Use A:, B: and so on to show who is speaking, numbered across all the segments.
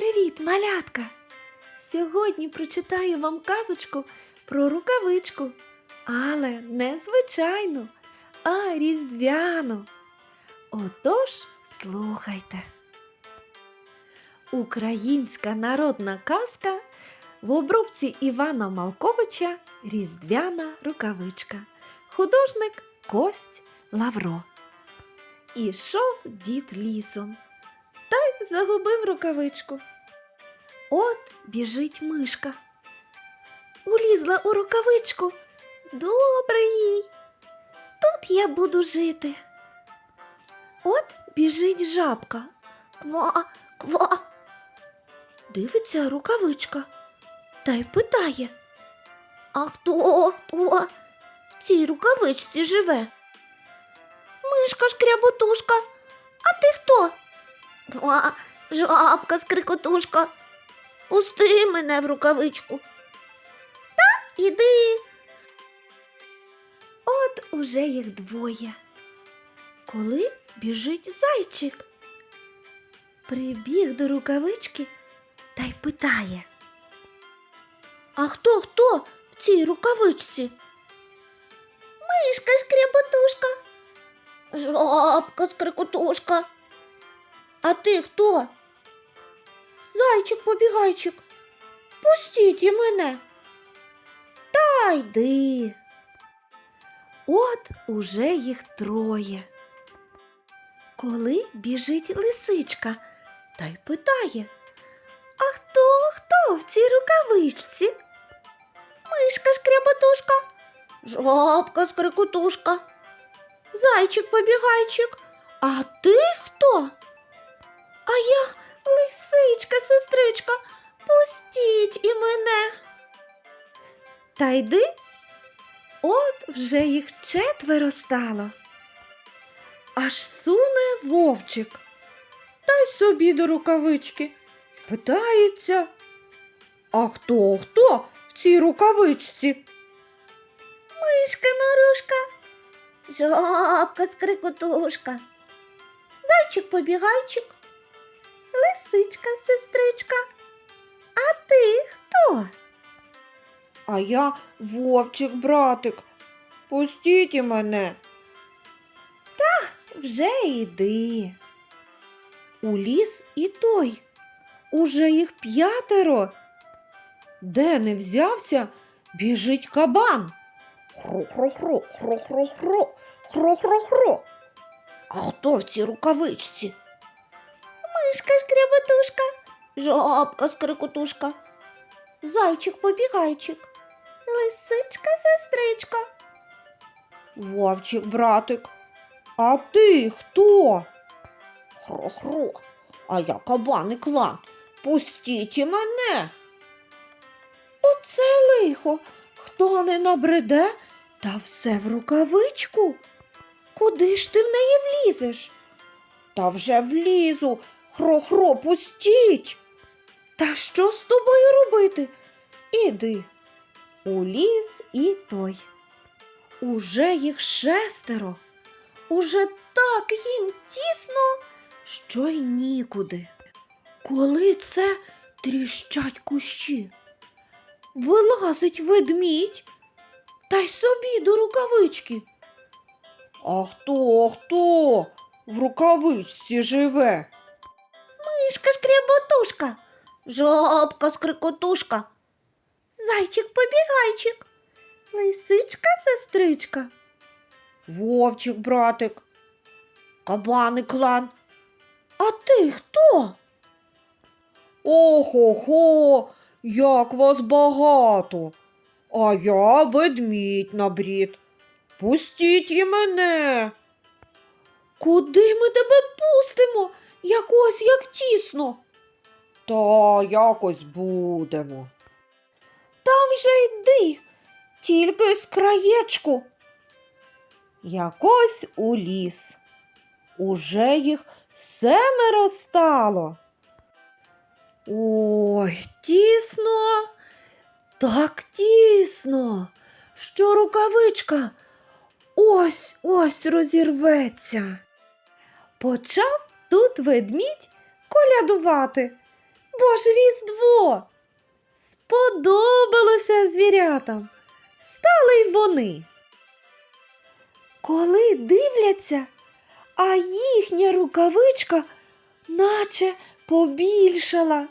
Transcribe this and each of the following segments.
A: Привіт, малятка! Сьогодні прочитаю вам казочку про рукавичку, але не звичайну, а різдвяну. Отож, слухайте. Українська народна казка в обробці Івана Малковича Різдвяна рукавичка. Художник Кость Лавро. Ішов дід лісом та й загубив рукавичку. От біжить мишка. Улізла у рукавичку. Добре їй. Тут я буду жити. От біжить жабка. Ква, ква. Дивиться рукавичка та й питає. А хто, хто в цій рукавичці живе? Мишка шкряботушка. А ти хто? Ква, жабка скрикотушка. Пусти мене в рукавичку. Та іди. От уже їх двоє. Коли біжить зайчик, прибіг до рукавички та й питає. А хто хто в цій рукавичці? Мишка шкряботушка, жабка скрикотушка. А ти хто? Зайчик побігайчик. Пустіть і мене. Та йди. От уже їх троє. Коли біжить лисичка та й питає, а хто хто в цій рукавичці? Мишка шкряботушка, жабка скрикотушка, зайчик побігайчик. А ти хто? А я лисичка, сестричка, пустіть і мене. Та йди. От вже їх четверо стало. Аж суне вовчик. Та й собі до рукавички. Питається. А хто хто в цій рукавичці? Мишка норушка, жабка скрикотушка, зайчик побігайчик, лисичка сестричка. А ти хто? А я вовчик, братик. Пустіть і мене. Та вже йди. У ліс і той. Уже їх п'ятеро. Де не взявся, біжить кабан. Хро-хро-хро, хро-хро-хро, хро-хро-хро. А хто в цій рукавичці? Мишка шкряботушка, жабка скрикотушка, зайчик побігайчик, лисичка сестричка. Вовчик, братик, а ти хто? Хро-хро, а я кабан і. Пустіть мене. Оце лихо, хто не набреде, та все в рукавичку. Куди ж ти в неї влізеш? Та вже влізу, хро-хро, пустіть. Та що з тобою робити? Іди. У ліс і той. Уже їх шестеро. Уже так їм тісно, що й нікуди. Коли це тріщать кущі, вилазить ведмідь та й собі до рукавички. А хто, хто в рукавичці живе? Мишка шкряботушка, жабка скрикотушка, зайчик побігайчик, лисичка сестричка, вовчик братик, кабаник клан. А ти хто? Охо-хо, як вас багато. А я ведмідь на брід. Пустіть і мене. Куди ми тебе пустимо? Якось як тісно. Та якось будемо. Та вже йди, тільки з краєчку. Якось у ліс. Уже їх семеро стало. Ой, тісно, так тісно, що рукавичка ось ось розірветься. Почав тут ведмідь колядувати. бо ж Різдво. Сподобалося звірятам. Стали й вони. Коли дивляться, а їхня рукавичка наче побільшала.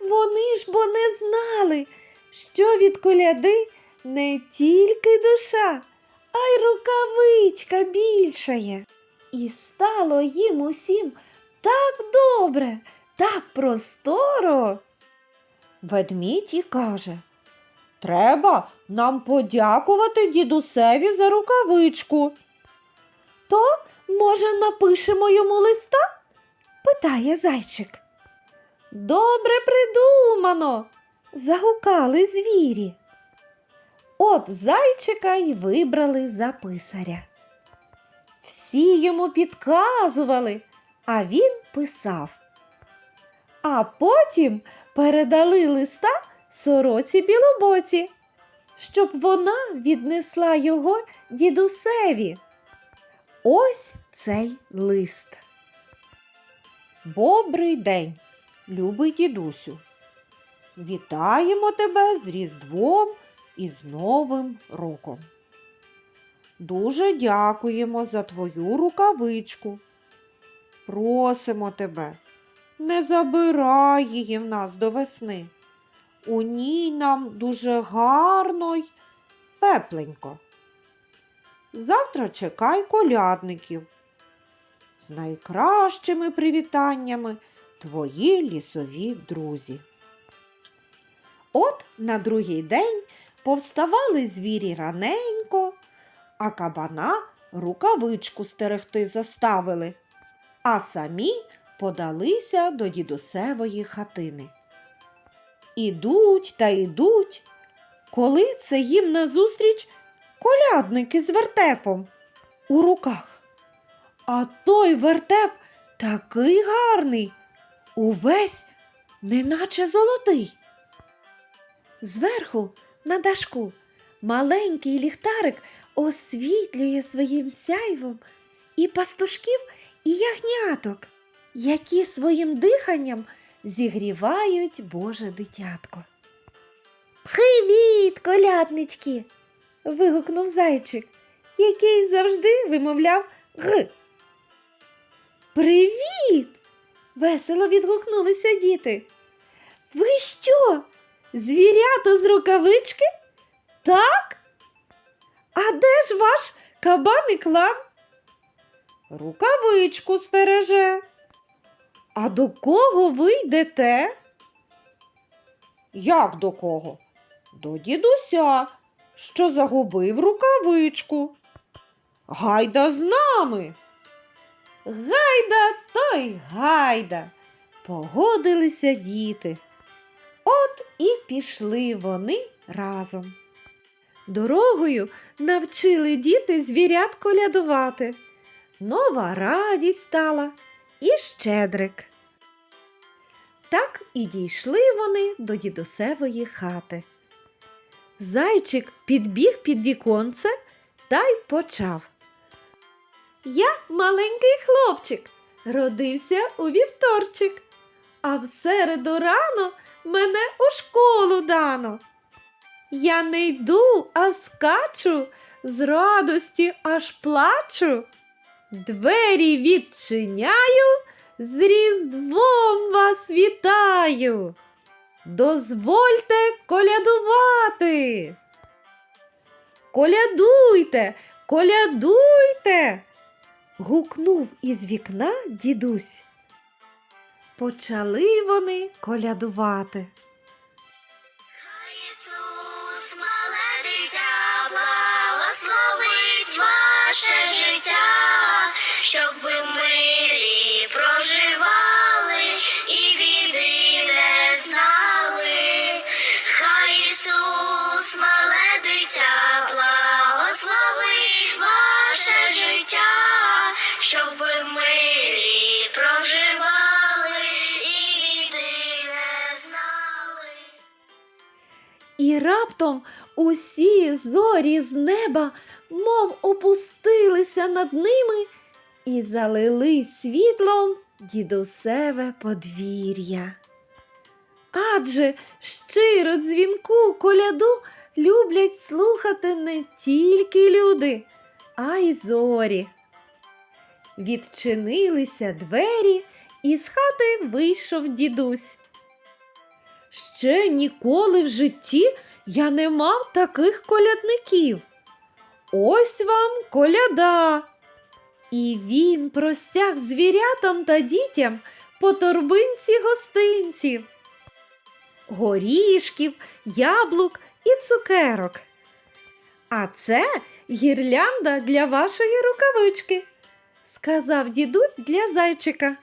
A: Вони ж бо не знали, що від коляди не тільки душа, а й рукавичка більшає. І стало їм усім так добре, так просторо. Ведмідь і каже, треба нам подякувати дідусеві за рукавичку. То, може, напишемо йому листа? питає зайчик. Добре придумано. загукали звірі. От зайчика й вибрали за писаря. Всі йому підказували, а він писав. А потім передали листа сороці білобоці, щоб вона віднесла його дідусеві. Ось цей лист. Добрий день, любий дідусю. Вітаємо тебе з Різдвом і з Новим роком. Дуже дякуємо за твою рукавичку. Просимо тебе, не забирай її в нас до весни. У ній нам дуже гарно й тепленько. Завтра чекай колядників. З найкращими привітаннями твої лісові друзі. От на другий день повставали звірі раненько, а кабана рукавичку стерегти заставили, а самі подалися до дідусевої хатини. Ідуть та йдуть, коли це їм назустріч колядники з вертепом у руках. А той вертеп такий гарний, увесь неначе золотий. Зверху на дашку маленький ліхтарик освітлює своїм сяйвом і пастушків, і ягняток, які своїм диханням зігрівають Боже дитятко. Привіт, коляднички! вигукнув зайчик, який завжди вимовляв г. Привіт! весело відгукнулися діти. Ви що? Звірята з рукавички? Так? А де ж ваш кабан і клан? Рукавичку стереже. А до кого ви йдете? Як до кого? До дідуся, що загубив рукавичку. Гайда з нами. Гайда, то й гайда. Погодилися діти. От і пішли вони разом. Дорогою навчили діти звірят колядувати. Нова радість стала і щедрик. Так і дійшли вони до дідусевої хати. Зайчик підбіг під віконце та й почав. Я маленький хлопчик, родився у вівторчик, а в середу рано мене у школу дано. Я не йду, а скачу, з радості аж плачу. Двері відчиняю, з Різдвом вас вітаю. Дозвольте колядувати. Колядуйте, колядуйте. гукнув із вікна дідусь. Почали вони колядувати.
B: Ваше життя, щоб ви
A: І раптом усі зорі з неба, мов опустилися над ними і залили світлом дідусеве подвір'я. Адже щиро дзвінку коляду люблять слухати не тільки люди, а й зорі. Відчинилися двері, і з хати вийшов дідусь. Ще ніколи в житті я не мав таких колядників. Ось вам коляда. І він простяг звірятам та дітям по торбинці гостинців, горішків, яблук і цукерок. А це гірлянда для вашої рукавички, сказав дідусь для зайчика.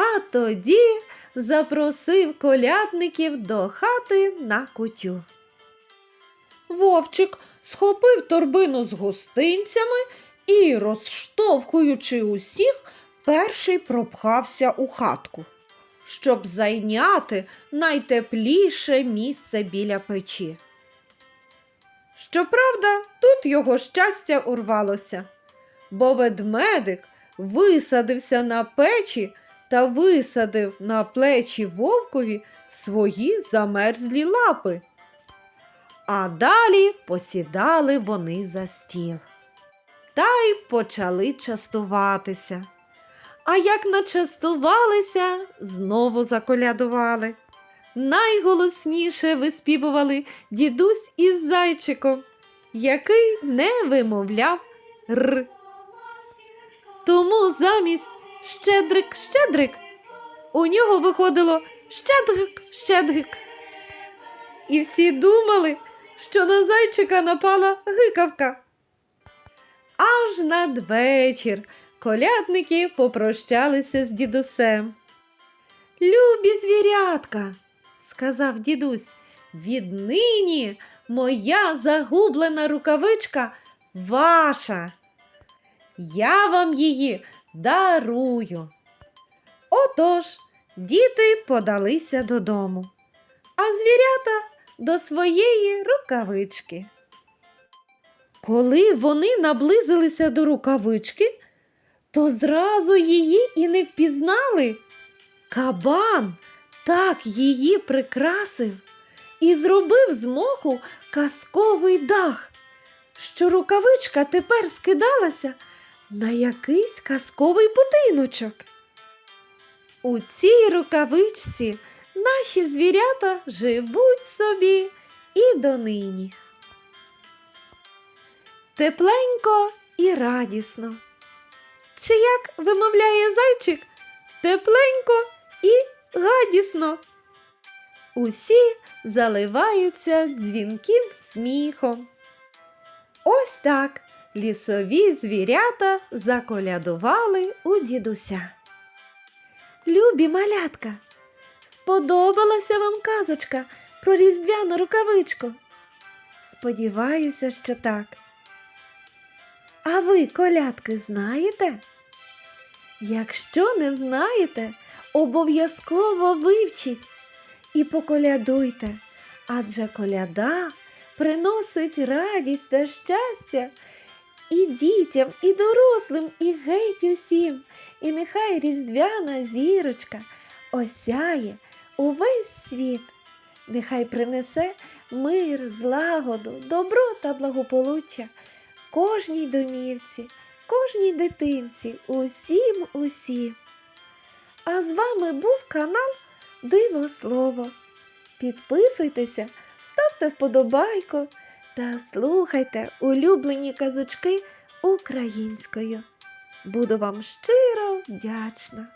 A: А тоді запросив колядників до хати на кутю. Вовчик схопив торбину з гостинцями і, розштовхуючи усіх, перший пропхався у хатку, щоб зайняти найтепліше місце біля печі. Щоправда, тут його щастя урвалося, бо ведмедик висадився на печі та висадив на плечі вовкові свої замерзлі лапи. А далі посідали вони за стіл та й почали частуватися. А як начастувалися, знову заколядували. Найголосніше виспівували дідусь із зайчиком, який не вимовляв р. Тому замість щедрик щедрик у нього виходило щедрик щедрик. І всі думали, що на зайчика напала гикавка. Аж надвечір колядники попрощалися з дідусем. Любі звірятка, сказав дідусь, віднині моя загублена рукавичка ваша. Я вам її дарую. Отож, діти подалися додому, а звірята до своєї рукавички. Коли вони наблизилися до рукавички, то зразу її і не впізнали. Кабан так її прикрасив і зробив з моху казковий дах, що рукавичка тепер скидалася на якийсь казковий будиночок. У цій рукавичці наші звірята живуть собі і донині. Тепленько і радісно. Чи як вимовляє зайчик, тепленько і гадісно. Усі заливаються дзвінким сміхом. Ось так лісові звірята заколядували у дідуся. Любі малятка, сподобалася вам казочка про різдвяну рукавичку? Сподіваюся, що так. А ви, колядки, знаєте? Якщо не знаєте, обов'язково вивчіть і поколядуйте, адже коляда приносить радість та щастя і дітям, і дорослим, і геть усім. І нехай різдвяна зірочка осяє увесь світ, нехай принесе мир, злагоду, добро та благополуччя кожній домівці, кожній дитинці, усім усім. А з вами був канал Диво Слово. Підписуйтеся, ставте вподобайку та слухайте улюблені казочки українською. Буду вам щиро вдячна.